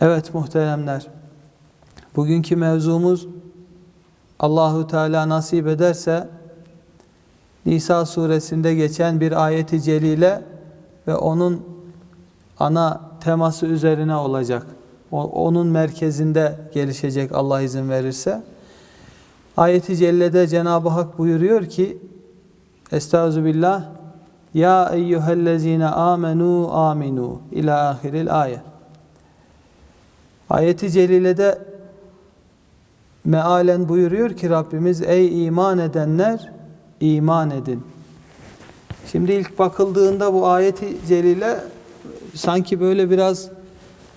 Evet muhteremler. Bugünkü mevzumuz Allahu Teala nasip ederse Nisa suresinde geçen bir ayeti celile ve onun ana teması üzerine olacak. Onun merkezinde gelişecek Allah izin verirse. Ayeti cellede Cenab-ı Hak buyuruyor ki Estağfirullah Ya eyyühellezine amenu aminu ila ahiril ayet. Ayeti celilede mealen buyuruyor ki Rabbimiz ey iman edenler iman edin. Şimdi ilk bakıldığında bu ayeti celile sanki böyle biraz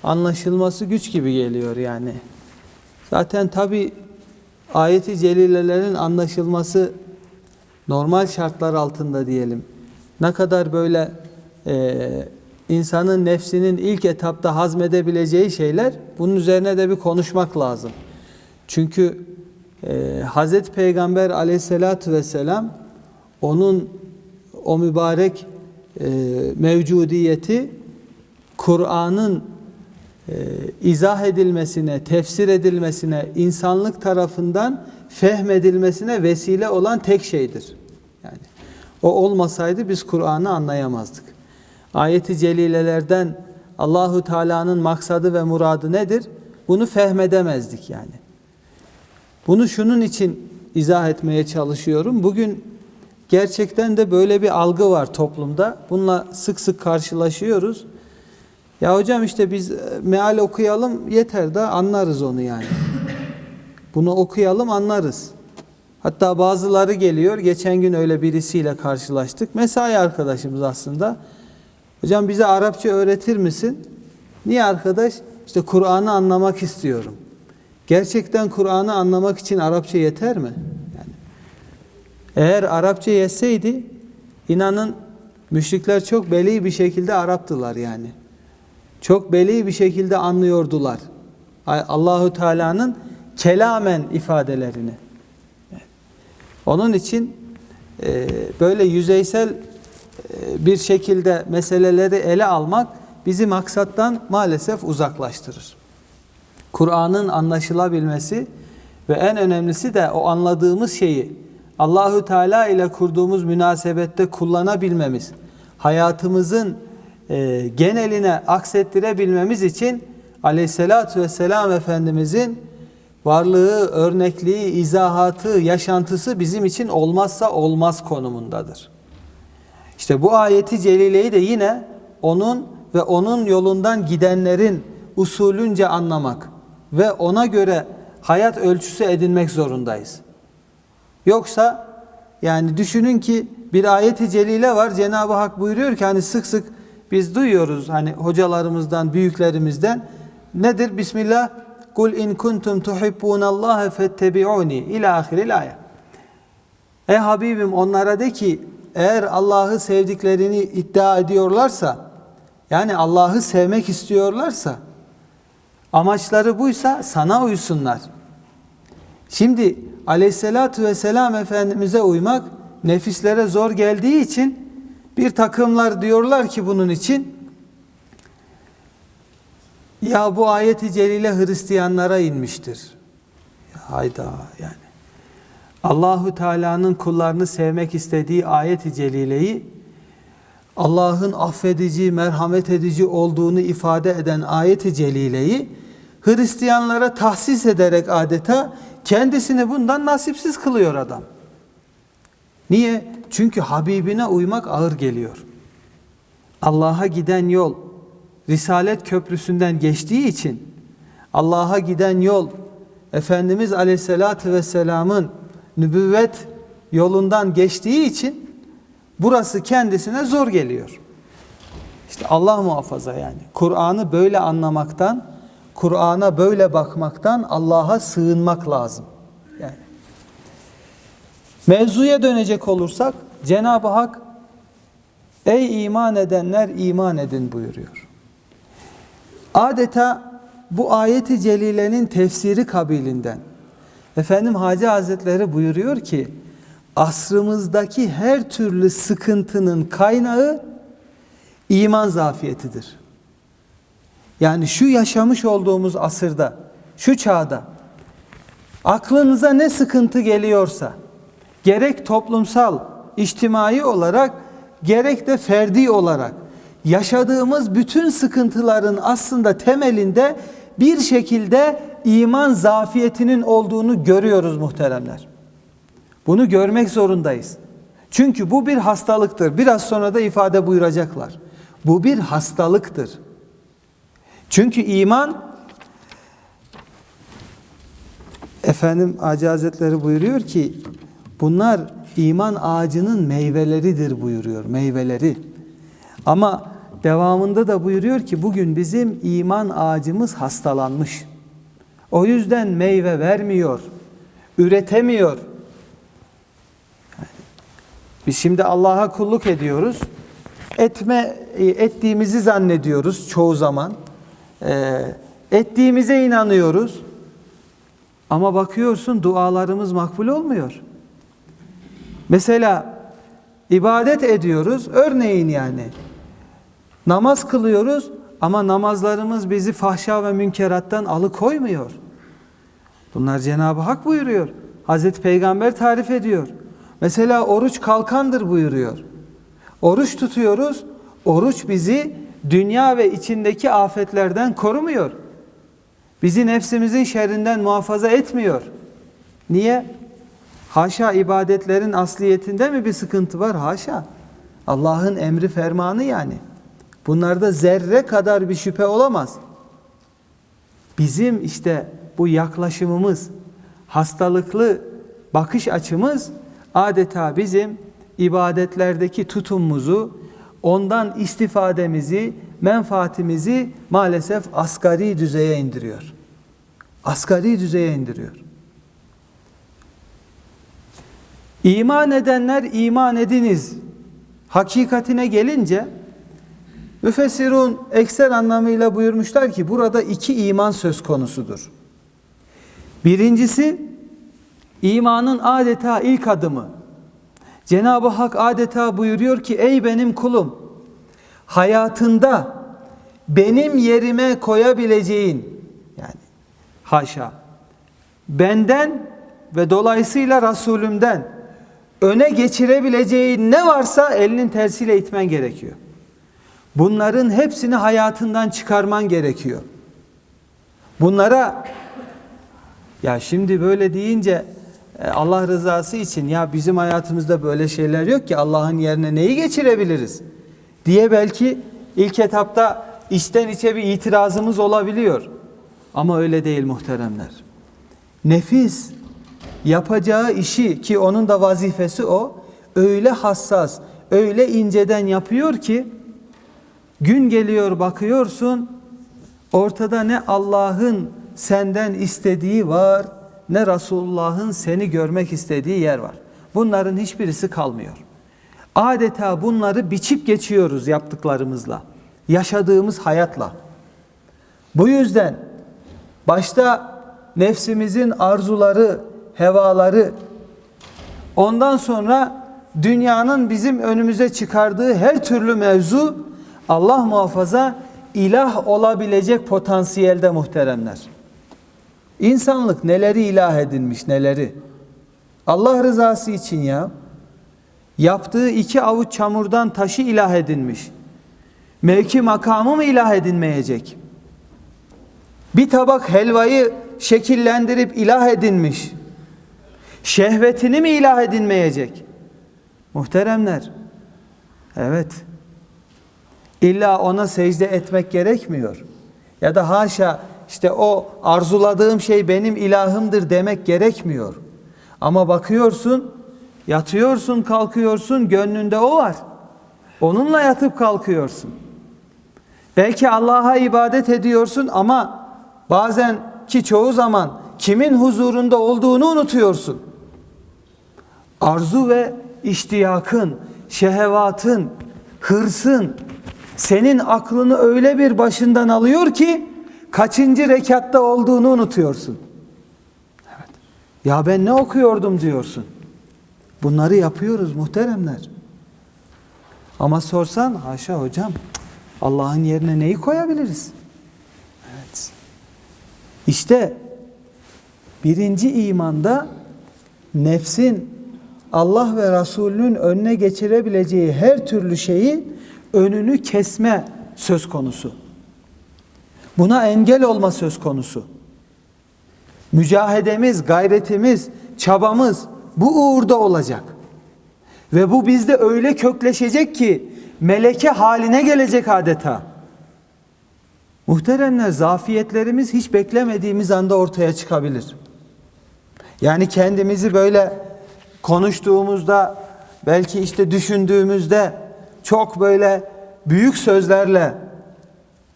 anlaşılması güç gibi geliyor yani. Zaten tabi ayeti celilelerin anlaşılması normal şartlar altında diyelim. Ne kadar böyle e, insanın nefsinin ilk etapta hazmedebileceği şeyler bunun üzerine de bir konuşmak lazım. Çünkü e, Hazreti Peygamber aleyhissalatü vesselam onun o mübarek e, mevcudiyeti Kur'an'ın e, izah edilmesine, tefsir edilmesine, insanlık tarafından fehmedilmesine vesile olan tek şeydir. Yani o olmasaydı biz Kur'an'ı anlayamazdık. Ayeti celilelerden Allahu Teala'nın maksadı ve muradı nedir? Bunu fehmedemezdik yani. Bunu şunun için izah etmeye çalışıyorum. Bugün gerçekten de böyle bir algı var toplumda. Bununla sık sık karşılaşıyoruz. Ya hocam işte biz e, meal okuyalım yeter de anlarız onu yani. Bunu okuyalım anlarız. Hatta bazıları geliyor. Geçen gün öyle birisiyle karşılaştık. Mesai arkadaşımız aslında. Hocam bize Arapça öğretir misin? Niye arkadaş? İşte Kur'an'ı anlamak istiyorum. Gerçekten Kur'an'ı anlamak için Arapça yeter mi? Yani eğer Arapça yetseydi inanın müşrikler çok belli bir şekilde Araptılar yani. Çok belli bir şekilde anlıyordular. Allahu Teala'nın kelamen ifadelerini. Onun için e, böyle yüzeysel bir şekilde meseleleri ele almak bizi maksattan maalesef uzaklaştırır. Kur'an'ın anlaşılabilmesi ve en önemlisi de o anladığımız şeyi Allahü Teala ile kurduğumuz münasebette kullanabilmemiz, hayatımızın e, geneline aksettirebilmemiz için Aleyhisselatü Vesselam Efendimizin varlığı, örnekliği, izahatı, yaşantısı bizim için olmazsa olmaz konumundadır. İşte bu ayeti celileyi de yine onun ve onun yolundan gidenlerin usulünce anlamak ve ona göre hayat ölçüsü edinmek zorundayız. Yoksa yani düşünün ki bir ayeti celile var. Cenab-ı Hak buyuruyor ki hani sık sık biz duyuyoruz hani hocalarımızdan, büyüklerimizden nedir? Bismillah Kul in kuntum tuhibbunallaha fettebi'uni ila ahiril ayet. Ey Habibim onlara de ki eğer Allah'ı sevdiklerini iddia ediyorlarsa yani Allah'ı sevmek istiyorlarsa amaçları buysa sana uysunlar. Şimdi aleyhissalatü vesselam Efendimiz'e uymak nefislere zor geldiği için bir takımlar diyorlar ki bunun için ya bu ayeti celile Hristiyanlara inmiştir. Hayda yani. Allahu Teala'nın kullarını sevmek istediği ayeti celileyi Allah'ın affedici, merhamet edici olduğunu ifade eden ayeti celileyi Hristiyanlara tahsis ederek adeta kendisini bundan nasipsiz kılıyor adam. Niye? Çünkü Habibine uymak ağır geliyor. Allah'a giden yol Risalet köprüsünden geçtiği için Allah'a giden yol Efendimiz Aleyhisselatü Vesselam'ın nübüvvet yolundan geçtiği için burası kendisine zor geliyor. İşte Allah muhafaza yani. Kur'an'ı böyle anlamaktan, Kur'an'a böyle bakmaktan Allah'a sığınmak lazım. Yani. Mevzuya dönecek olursak Cenab-ı Hak Ey iman edenler iman edin buyuruyor. Adeta bu ayeti celilenin tefsiri kabilinden. Efendim Hacı Hazretleri buyuruyor ki asrımızdaki her türlü sıkıntının kaynağı iman zafiyetidir. Yani şu yaşamış olduğumuz asırda, şu çağda aklınıza ne sıkıntı geliyorsa gerek toplumsal, içtimai olarak gerek de ferdi olarak yaşadığımız bütün sıkıntıların aslında temelinde bir şekilde iman zafiyetinin olduğunu görüyoruz muhteremler. Bunu görmek zorundayız. Çünkü bu bir hastalıktır. Biraz sonra da ifade buyuracaklar. Bu bir hastalıktır. Çünkü iman Efendim Hacı Hazretleri buyuruyor ki bunlar iman ağacının meyveleridir buyuruyor. Meyveleri. Ama devamında da buyuruyor ki bugün bizim iman ağacımız hastalanmış. O yüzden meyve vermiyor. Üretemiyor. Biz şimdi Allah'a kulluk ediyoruz. Etme ettiğimizi zannediyoruz çoğu zaman. Ee, ettiğimize inanıyoruz. Ama bakıyorsun dualarımız makbul olmuyor. Mesela ibadet ediyoruz. Örneğin yani namaz kılıyoruz ama namazlarımız bizi fahşa ve münkerattan alıkoymuyor. Bunlar Cenab-ı Hak buyuruyor. Hazreti Peygamber tarif ediyor. Mesela oruç kalkandır buyuruyor. Oruç tutuyoruz. Oruç bizi dünya ve içindeki afetlerden korumuyor. Bizi nefsimizin şerrinden muhafaza etmiyor. Niye? Haşa ibadetlerin asliyetinde mi bir sıkıntı var? Haşa. Allah'ın emri fermanı yani. Bunlarda zerre kadar bir şüphe olamaz. Bizim işte bu yaklaşımımız, hastalıklı bakış açımız adeta bizim ibadetlerdeki tutumumuzu, ondan istifademizi, menfaatimizi maalesef asgari düzeye indiriyor. Asgari düzeye indiriyor. İman edenler iman ediniz. Hakikatine gelince müfessirun ekser anlamıyla buyurmuşlar ki burada iki iman söz konusudur. Birincisi imanın adeta ilk adımı. Cenab-ı Hak adeta buyuruyor ki ey benim kulum hayatında benim yerime koyabileceğin yani haşa benden ve dolayısıyla Resulümden öne geçirebileceğin ne varsa elinin tersiyle itmen gerekiyor. Bunların hepsini hayatından çıkarman gerekiyor. Bunlara ya şimdi böyle deyince e, Allah rızası için ya bizim hayatımızda böyle şeyler yok ki Allah'ın yerine neyi geçirebiliriz diye belki ilk etapta içten içe bir itirazımız olabiliyor. Ama öyle değil muhteremler. Nefis yapacağı işi ki onun da vazifesi o öyle hassas, öyle inceden yapıyor ki gün geliyor bakıyorsun ortada ne Allah'ın senden istediği var ne Resulullah'ın seni görmek istediği yer var. Bunların hiçbirisi kalmıyor. Adeta bunları biçip geçiyoruz yaptıklarımızla, yaşadığımız hayatla. Bu yüzden başta nefsimizin arzuları, hevaları, ondan sonra dünyanın bizim önümüze çıkardığı her türlü mevzu Allah muhafaza ilah olabilecek potansiyelde muhteremler. İnsanlık neleri ilah edinmiş neleri. Allah rızası için ya. Yaptığı iki avuç çamurdan taşı ilah edinmiş. Mevki makamı mı ilah edinmeyecek? Bir tabak helvayı şekillendirip ilah edinmiş. Şehvetini mi ilah edinmeyecek? Muhteremler. Evet. İlla ona secde etmek gerekmiyor. Ya da haşa işte o arzuladığım şey benim ilahımdır demek gerekmiyor. Ama bakıyorsun, yatıyorsun, kalkıyorsun, gönlünde o var. Onunla yatıp kalkıyorsun. Belki Allah'a ibadet ediyorsun ama bazen ki çoğu zaman kimin huzurunda olduğunu unutuyorsun. Arzu ve iştiyakın, şehevatın, hırsın senin aklını öyle bir başından alıyor ki kaçıncı rekatta olduğunu unutuyorsun. Evet. Ya ben ne okuyordum diyorsun. Bunları yapıyoruz muhteremler. Ama sorsan haşa hocam Allah'ın yerine neyi koyabiliriz? İşte birinci imanda nefsin Allah ve Resulünün önüne geçirebileceği her türlü şeyi önünü kesme söz konusu. Buna engel olma söz konusu. Mücahedemiz, gayretimiz, çabamız bu uğurda olacak. Ve bu bizde öyle kökleşecek ki meleke haline gelecek adeta. Muhteremler zafiyetlerimiz hiç beklemediğimiz anda ortaya çıkabilir. Yani kendimizi böyle konuştuğumuzda belki işte düşündüğümüzde çok böyle büyük sözlerle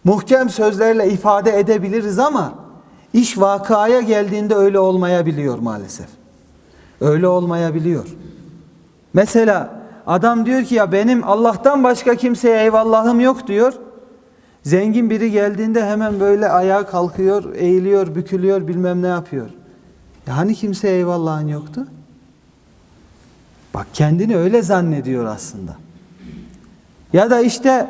muhkem sözlerle ifade edebiliriz ama iş vakaya geldiğinde öyle olmayabiliyor maalesef. Öyle olmayabiliyor. Mesela adam diyor ki ya benim Allah'tan başka kimseye eyvallahım yok diyor. Zengin biri geldiğinde hemen böyle ayağa kalkıyor, eğiliyor, bükülüyor, bilmem ne yapıyor. Ya hani kimseye eyvallahın yoktu? Bak kendini öyle zannediyor aslında. Ya da işte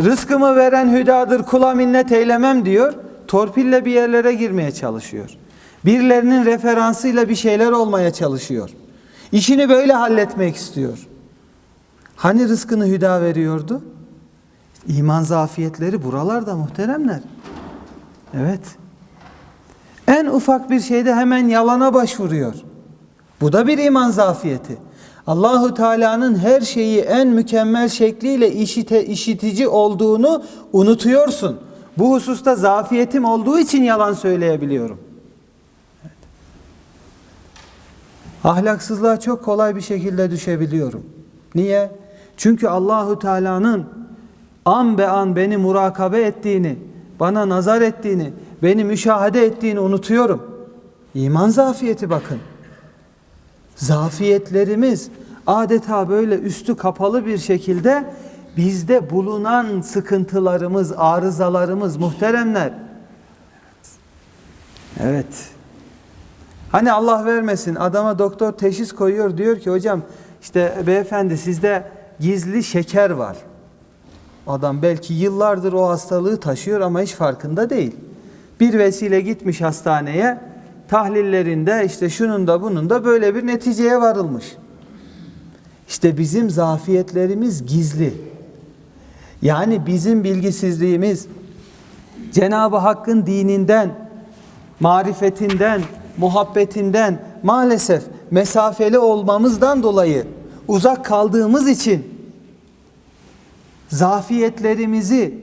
rızkımı veren hüdadır kula minnet eylemem diyor. Torpille bir yerlere girmeye çalışıyor. Birilerinin referansıyla bir şeyler olmaya çalışıyor. İşini böyle halletmek istiyor. Hani rızkını hüda veriyordu? İman zafiyetleri buralarda muhteremler. Evet. En ufak bir şeyde hemen yalana başvuruyor. Bu da bir iman zafiyeti. Allahu Teala'nın her şeyi en mükemmel şekliyle işite, işitici olduğunu unutuyorsun. Bu hususta zafiyetim olduğu için yalan söyleyebiliyorum. Ahlaksızlığa çok kolay bir şekilde düşebiliyorum. Niye? Çünkü Allahu Teala'nın an be an beni murakabe ettiğini, bana nazar ettiğini, beni müşahede ettiğini unutuyorum. İman zafiyeti bakın. Zafiyetlerimiz adeta böyle üstü kapalı bir şekilde bizde bulunan sıkıntılarımız, arızalarımız muhteremler. Evet. Hani Allah vermesin adama doktor teşhis koyuyor diyor ki hocam işte beyefendi sizde gizli şeker var. Adam belki yıllardır o hastalığı taşıyor ama hiç farkında değil. Bir vesile gitmiş hastaneye tahlillerinde işte şunun da bunun da böyle bir neticeye varılmış. İşte bizim zafiyetlerimiz gizli. Yani bizim bilgisizliğimiz Cenab-ı Hakk'ın dininden, marifetinden, muhabbetinden maalesef mesafeli olmamızdan dolayı uzak kaldığımız için zafiyetlerimizi,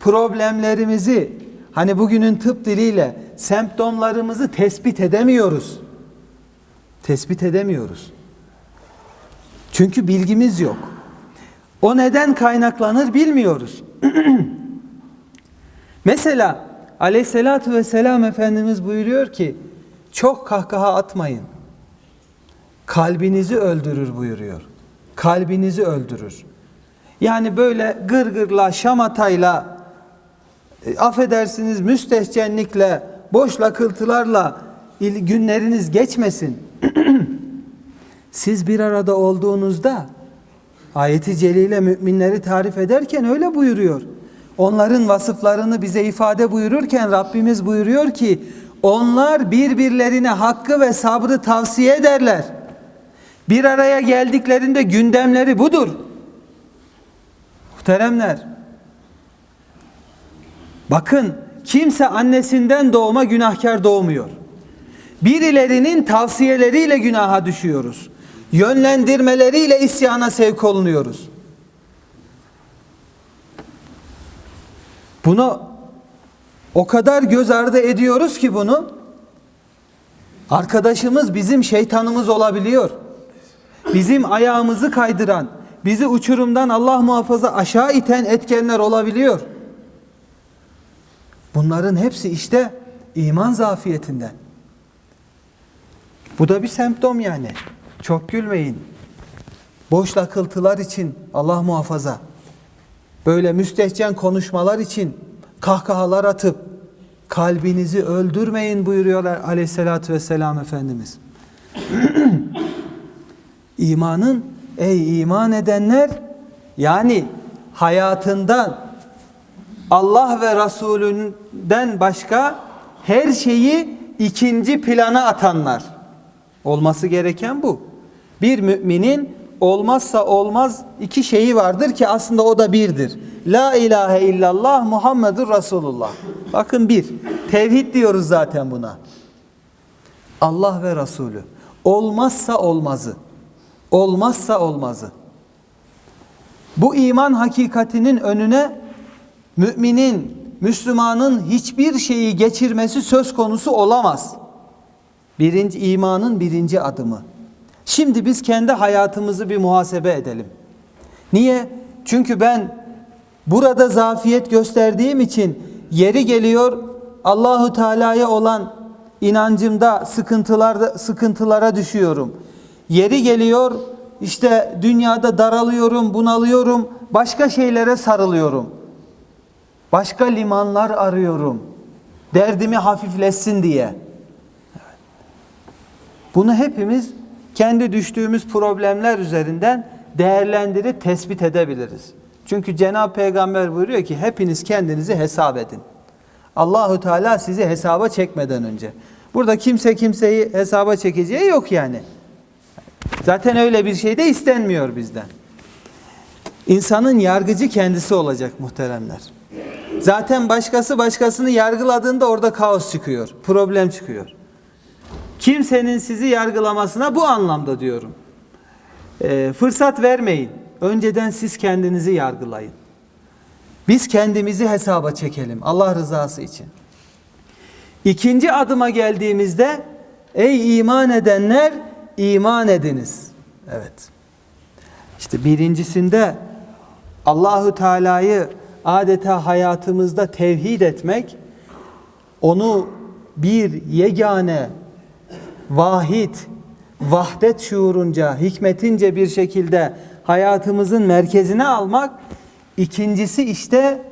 problemlerimizi hani bugünün tıp diliyle semptomlarımızı tespit edemiyoruz. Tespit edemiyoruz. Çünkü bilgimiz yok. O neden kaynaklanır bilmiyoruz. Mesela aleyhissalatü vesselam Efendimiz buyuruyor ki çok kahkaha atmayın. Kalbinizi öldürür buyuruyor. Kalbinizi öldürür. Yani böyle gırgırla, şamatayla, e, affedersiniz müstehcenlikle, boş lakıltılarla günleriniz geçmesin. Siz bir arada olduğunuzda ayeti celile müminleri tarif ederken öyle buyuruyor. Onların vasıflarını bize ifade buyururken Rabbimiz buyuruyor ki onlar birbirlerine hakkı ve sabrı tavsiye ederler. Bir araya geldiklerinde gündemleri budur. Muhteremler. Bakın kimse annesinden doğma günahkar doğmuyor. Birilerinin tavsiyeleriyle günaha düşüyoruz. Yönlendirmeleriyle isyana sevk olunuyoruz. Bunu o kadar göz ardı ediyoruz ki bunu arkadaşımız bizim şeytanımız olabiliyor. Bizim ayağımızı kaydıran, bizi uçurumdan Allah muhafaza aşağı iten etkenler olabiliyor. Bunların hepsi işte iman zafiyetinden. Bu da bir semptom yani. Çok gülmeyin. Boş lakıltılar için Allah muhafaza. Böyle müstehcen konuşmalar için kahkahalar atıp kalbinizi öldürmeyin buyuruyorlar aleyhissalatü vesselam Efendimiz. İmanın ey iman edenler yani hayatından Allah ve Resulünden başka her şeyi ikinci plana atanlar. Olması gereken bu. Bir müminin olmazsa olmaz iki şeyi vardır ki aslında o da birdir. La ilahe illallah Muhammedur Resulullah. Bakın bir. Tevhid diyoruz zaten buna. Allah ve Resulü. Olmazsa olmazı. Olmazsa olmazı. Bu iman hakikatinin önüne müminin, Müslümanın hiçbir şeyi geçirmesi söz konusu olamaz. Birinci imanın birinci adımı. Şimdi biz kendi hayatımızı bir muhasebe edelim. Niye? Çünkü ben burada zafiyet gösterdiğim için yeri geliyor Allahu Teala'ya olan inancımda sıkıntılarda sıkıntılara düşüyorum. Yeri geliyor işte dünyada daralıyorum, bunalıyorum, başka şeylere sarılıyorum. Başka limanlar arıyorum. Derdimi hafifletsin diye. Bunu hepimiz kendi düştüğümüz problemler üzerinden değerlendirip tespit edebiliriz. Çünkü Cenab-ı Peygamber buyuruyor ki hepiniz kendinizi hesap edin. Allahu Teala sizi hesaba çekmeden önce. Burada kimse kimseyi hesaba çekeceği yok yani. Zaten öyle bir şey de istenmiyor bizden. İnsanın yargıcı kendisi olacak muhteremler. Zaten başkası başkasını yargıladığında orada kaos çıkıyor, problem çıkıyor. Kimsenin sizi yargılamasına bu anlamda diyorum. Ee, fırsat vermeyin. Önceden siz kendinizi yargılayın. Biz kendimizi hesaba çekelim Allah rızası için. İkinci adıma geldiğimizde ey iman edenler iman ediniz. Evet. İşte birincisinde Allahu Teala'yı adeta hayatımızda tevhid etmek, onu bir yegane, vahid, vahdet şuurunca, hikmetince bir şekilde hayatımızın merkezine almak, ikincisi işte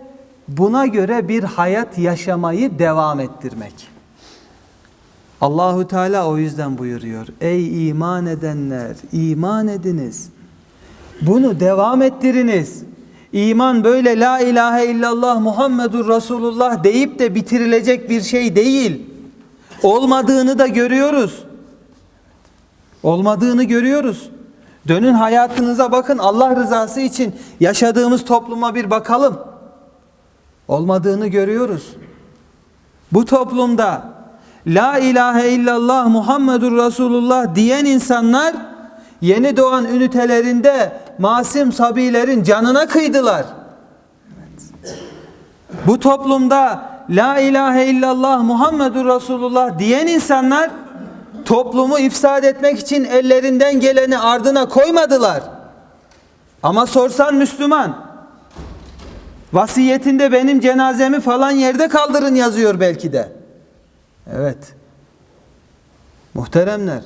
buna göre bir hayat yaşamayı devam ettirmek. Allahu Teala o yüzden buyuruyor. Ey iman edenler, iman ediniz. Bunu devam ettiriniz. İman böyle la ilahe illallah Muhammedur Resulullah deyip de bitirilecek bir şey değil. Olmadığını da görüyoruz. Olmadığını görüyoruz. Dönün hayatınıza bakın Allah rızası için yaşadığımız topluma bir bakalım. Olmadığını görüyoruz. Bu toplumda La ilahe illallah Muhammedur Resulullah diyen insanlar yeni doğan ünitelerinde masum sabilerin canına kıydılar. Bu toplumda La ilahe illallah Muhammedur Resulullah diyen insanlar toplumu ifsad etmek için ellerinden geleni ardına koymadılar. Ama sorsan Müslüman vasiyetinde benim cenazemi falan yerde kaldırın yazıyor belki de. Evet. Muhteremler.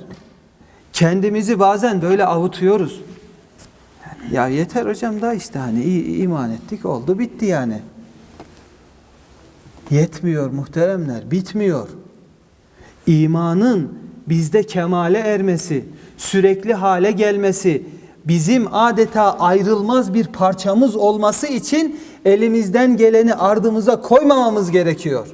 Kendimizi bazen böyle avutuyoruz. Ya yeter hocam da işte hani iman ettik oldu bitti yani. Yetmiyor muhteremler, bitmiyor. İmanın bizde kemale ermesi, sürekli hale gelmesi, bizim adeta ayrılmaz bir parçamız olması için elimizden geleni ardımıza koymamamız gerekiyor.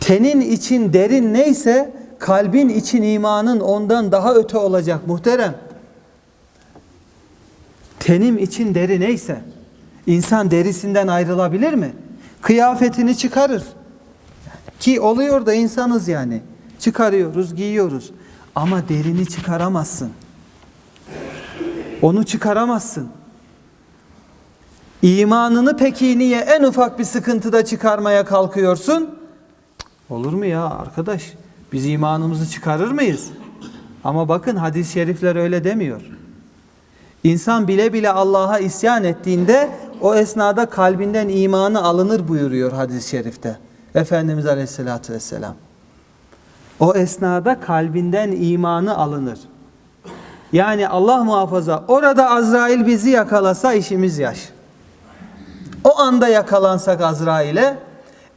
Tenin için derin neyse kalbin için imanın ondan daha öte olacak muhterem. Tenim için deri neyse insan derisinden ayrılabilir mi? Kıyafetini çıkarır. Ki oluyor da insanız yani. Çıkarıyoruz, giyiyoruz. Ama derini çıkaramazsın. Onu çıkaramazsın. İmanını peki niye en ufak bir sıkıntıda çıkarmaya kalkıyorsun? Olur mu ya arkadaş? Biz imanımızı çıkarır mıyız? Ama bakın hadis-i şerifler öyle demiyor. İnsan bile bile Allah'a isyan ettiğinde o esnada kalbinden imanı alınır buyuruyor hadis-i şerifte. Efendimiz Aleyhisselatü Vesselam. O esnada kalbinden imanı alınır. Yani Allah muhafaza orada Azrail bizi yakalasa işimiz yaş. O anda yakalansak Azrail'e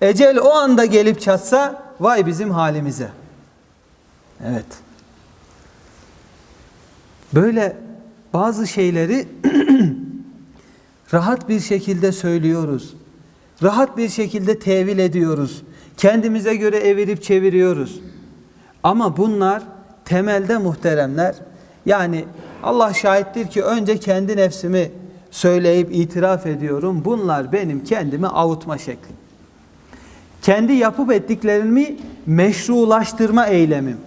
ecel o anda gelip çatsa vay bizim halimize. Evet. Böyle bazı şeyleri rahat bir şekilde söylüyoruz. Rahat bir şekilde tevil ediyoruz. Kendimize göre evirip çeviriyoruz. Ama bunlar temelde muhteremler yani Allah şahittir ki önce kendi nefsimi söyleyip itiraf ediyorum. Bunlar benim kendimi avutma şeklim. Kendi yapıp ettiklerimi meşrulaştırma eylemim,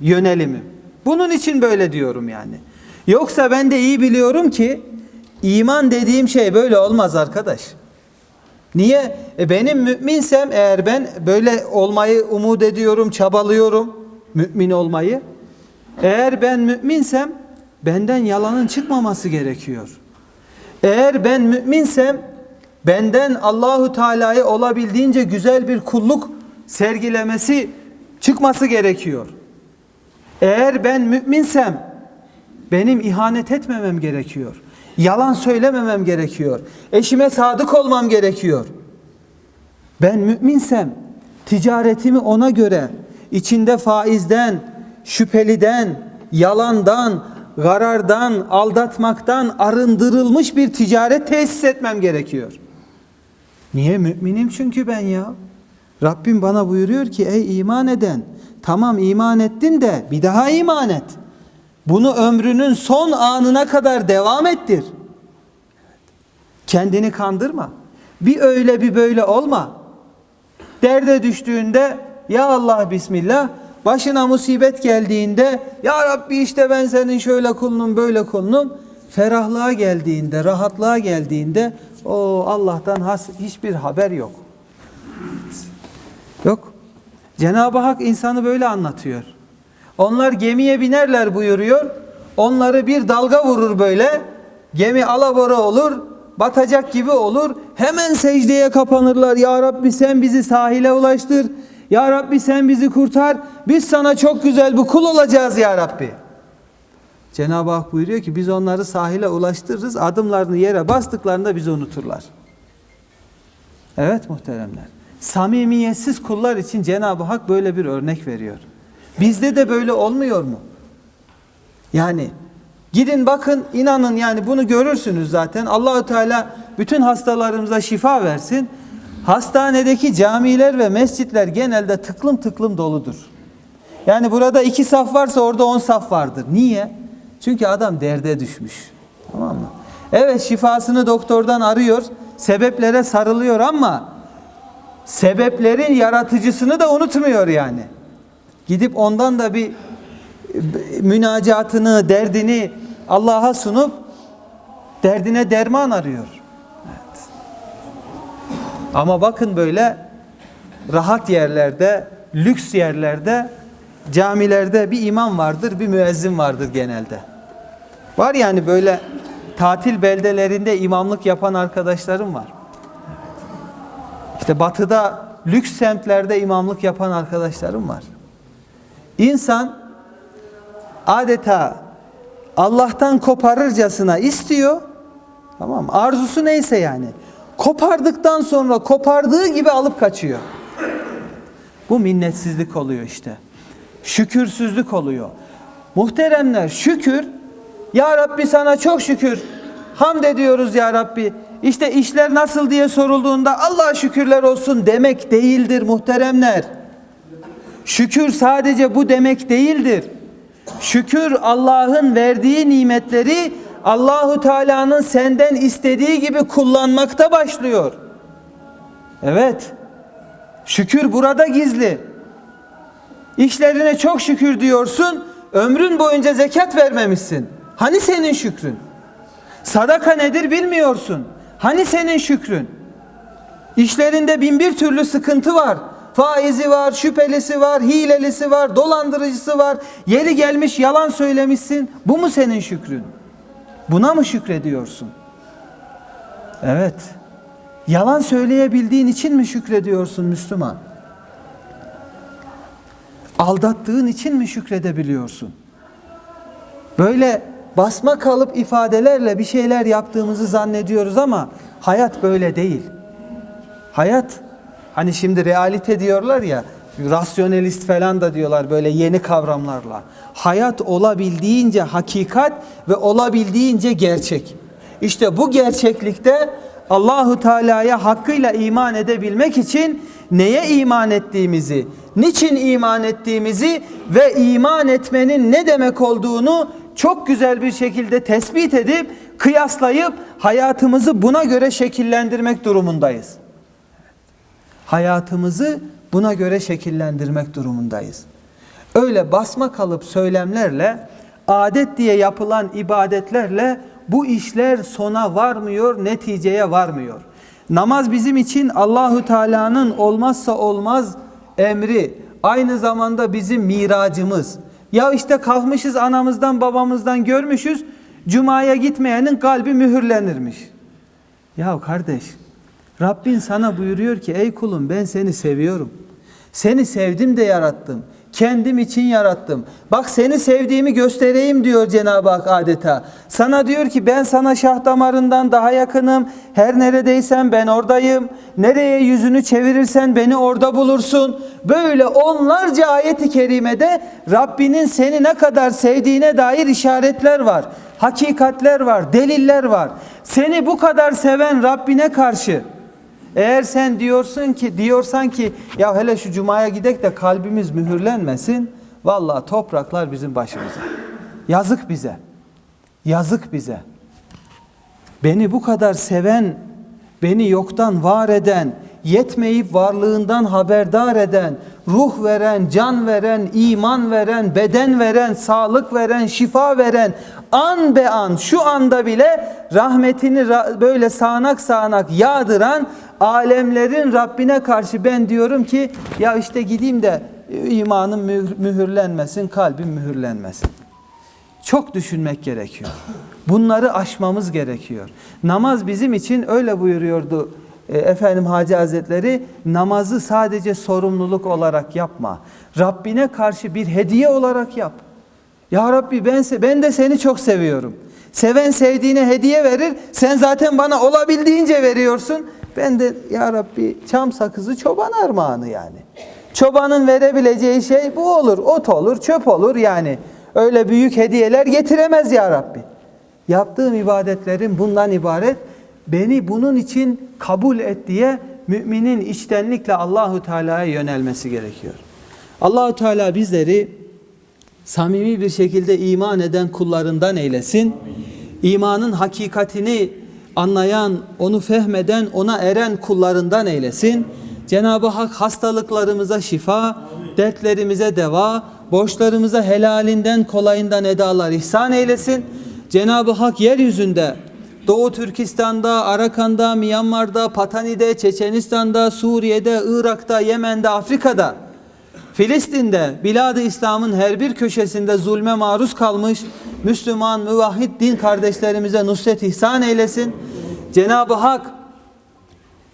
yönelimim. Bunun için böyle diyorum yani. Yoksa ben de iyi biliyorum ki iman dediğim şey böyle olmaz arkadaş. Niye? E benim müminsem eğer ben böyle olmayı umut ediyorum, çabalıyorum mümin olmayı. Eğer ben müminsem benden yalanın çıkmaması gerekiyor. Eğer ben müminsem benden Allahu Teala'ya olabildiğince güzel bir kulluk sergilemesi çıkması gerekiyor. Eğer ben müminsem benim ihanet etmemem gerekiyor. Yalan söylememem gerekiyor. Eşime sadık olmam gerekiyor. Ben müminsem ticaretimi ona göre içinde faizden, şüpheliden, yalandan, garardan, aldatmaktan arındırılmış bir ticaret tesis etmem gerekiyor. Niye müminim çünkü ben ya? Rabbim bana buyuruyor ki ey iman eden tamam iman ettin de bir daha iman et. Bunu ömrünün son anına kadar devam ettir. Kendini kandırma. Bir öyle bir böyle olma. Derde düştüğünde ya Allah bismillah başına musibet geldiğinde ya Rabbi işte ben senin şöyle kulunum böyle kulunum ferahlığa geldiğinde rahatlığa geldiğinde o Allah'tan has, hiçbir haber yok. Yok. Cenab-ı Hak insanı böyle anlatıyor. Onlar gemiye binerler buyuruyor. Onları bir dalga vurur böyle. Gemi alabora olur. Batacak gibi olur. Hemen secdeye kapanırlar. Ya Rabbi sen bizi sahile ulaştır. Ya Rabbi sen bizi kurtar. Biz sana çok güzel bir kul olacağız ya Rabbi. Cenab-ı Hak buyuruyor ki biz onları sahile ulaştırırız. Adımlarını yere bastıklarında bizi unuturlar. Evet muhteremler. Samimiyetsiz kullar için Cenab-ı Hak böyle bir örnek veriyor. Bizde de böyle olmuyor mu? Yani gidin bakın inanın yani bunu görürsünüz zaten. Allahü Teala bütün hastalarımıza şifa versin. Hastanedeki camiler ve mescitler genelde tıklım tıklım doludur. Yani burada iki saf varsa orada on saf vardır. Niye? Çünkü adam derde düşmüş. Tamam mı? Evet şifasını doktordan arıyor. Sebeplere sarılıyor ama sebeplerin yaratıcısını da unutmuyor yani. Gidip ondan da bir münacatını, derdini Allah'a sunup derdine derman arıyor. Evet. Ama bakın böyle rahat yerlerde, lüks yerlerde, camilerde bir imam vardır, bir müezzin vardır genelde. Var yani böyle tatil beldelerinde imamlık yapan arkadaşlarım var. İşte batıda lüks semtlerde imamlık yapan arkadaşlarım var. İnsan adeta Allah'tan koparırcasına istiyor. Tamam mı? Arzusu neyse yani. Kopardıktan sonra kopardığı gibi alıp kaçıyor. Bu minnetsizlik oluyor işte. Şükürsüzlük oluyor. Muhteremler şükür ya Rabbi sana çok şükür. Hamd ediyoruz ya Rabbi. İşte işler nasıl diye sorulduğunda Allah'a şükürler olsun demek değildir muhteremler. Şükür sadece bu demek değildir. Şükür Allah'ın verdiği nimetleri Allahu Teala'nın senden istediği gibi kullanmakta başlıyor. Evet. Şükür burada gizli. İşlerine çok şükür diyorsun. Ömrün boyunca zekat vermemişsin. Hani senin şükrün? Sadaka nedir bilmiyorsun. Hani senin şükrün? İşlerinde bin bir türlü sıkıntı var. Faizi var, şüphelisi var, hilelisi var, dolandırıcısı var. Yeri gelmiş yalan söylemişsin. Bu mu senin şükrün? Buna mı şükrediyorsun? Evet. Yalan söyleyebildiğin için mi şükrediyorsun Müslüman? Aldattığın için mi şükredebiliyorsun? Böyle basma kalıp ifadelerle bir şeyler yaptığımızı zannediyoruz ama hayat böyle değil. Hayat hani şimdi realite diyorlar ya rasyonelist falan da diyorlar böyle yeni kavramlarla. Hayat olabildiğince hakikat ve olabildiğince gerçek. İşte bu gerçeklikte Allahu Teala'ya hakkıyla iman edebilmek için neye iman ettiğimizi, niçin iman ettiğimizi ve iman etmenin ne demek olduğunu çok güzel bir şekilde tespit edip kıyaslayıp hayatımızı buna göre şekillendirmek durumundayız. Hayatımızı buna göre şekillendirmek durumundayız. Öyle basma kalıp söylemlerle, adet diye yapılan ibadetlerle bu işler sona varmıyor, neticeye varmıyor. Namaz bizim için Allahu Teala'nın olmazsa olmaz emri, aynı zamanda bizim miracımız. Ya işte kalkmışız anamızdan babamızdan görmüşüz, cumaya gitmeyenin kalbi mühürlenirmiş. Ya kardeş, Rabbin sana buyuruyor ki ey kulum ben seni seviyorum. Seni sevdim de yarattım. Kendim için yarattım. Bak seni sevdiğimi göstereyim diyor Cenab-ı Hak adeta. Sana diyor ki ben sana şah damarından daha yakınım. Her neredeysen ben oradayım. Nereye yüzünü çevirirsen beni orada bulursun. Böyle onlarca ayeti kerimede Rabbinin seni ne kadar sevdiğine dair işaretler var. Hakikatler var, deliller var. Seni bu kadar seven Rabbine karşı eğer sen diyorsun ki diyorsan ki ya hele şu cumaya gidek de kalbimiz mühürlenmesin. Vallahi topraklar bizim başımıza. Yazık bize. Yazık bize. Beni bu kadar seven, beni yoktan var eden, yetmeyip varlığından haberdar eden, ruh veren, can veren, iman veren, beden veren, sağlık veren, şifa veren, an be an şu anda bile rahmetini ra- böyle sağanak sağanak yağdıran alemlerin Rabbine karşı ben diyorum ki ya işte gideyim de e, imanım mühür- mühürlenmesin, kalbim mühürlenmesin. Çok düşünmek gerekiyor. Bunları aşmamız gerekiyor. Namaz bizim için öyle buyuruyordu e, efendim Hacı Hazretleri namazı sadece sorumluluk olarak yapma. Rabbine karşı bir hediye olarak yap. Ya Rabbi ben ben de seni çok seviyorum. Seven sevdiğine hediye verir. Sen zaten bana olabildiğince veriyorsun. Ben de ya Rabbi çam sakızı çoban armağanı yani. Çobanın verebileceği şey bu olur. Ot olur, çöp olur yani. Öyle büyük hediyeler getiremez ya Rabbi. Yaptığım ibadetlerim bundan ibaret. Beni bunun için kabul et diye müminin içtenlikle Allahu Teala'ya yönelmesi gerekiyor. Allahu Teala bizleri samimi bir şekilde iman eden kullarından eylesin. İmanın hakikatini anlayan, onu fehmeden, ona eren kullarından eylesin. Cenab-ı Hak hastalıklarımıza şifa, dertlerimize deva, borçlarımıza helalinden kolayından edalar ihsan eylesin. Cenab-ı Hak yeryüzünde Doğu Türkistan'da, Arakan'da, Myanmar'da, Patani'de, Çeçenistan'da, Suriye'de, Irak'ta, Yemen'de, Afrika'da Filistin'de Bilad-ı İslam'ın her bir köşesinde zulme maruz kalmış Müslüman, müvahhid din kardeşlerimize nusret ihsan eylesin. Cenab-ı Hak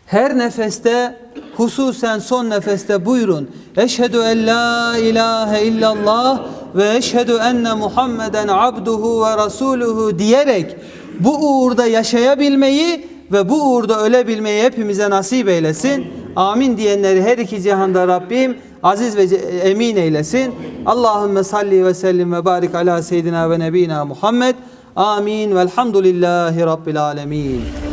her nefeste hususen son nefeste buyurun. Eşhedü en la ilahe illallah ve eşhedü enne Muhammeden abduhu ve rasuluhu diyerek bu uğurda yaşayabilmeyi ve bu uğurda ölebilmeyi hepimize nasip eylesin. Amin diyenleri her iki cihanda Rabbim aziz ve emin eylesin. Allahümme salli ve sellim ve barik ala seyyidina ve nebina Muhammed. Amin velhamdülillahi rabbil alemin.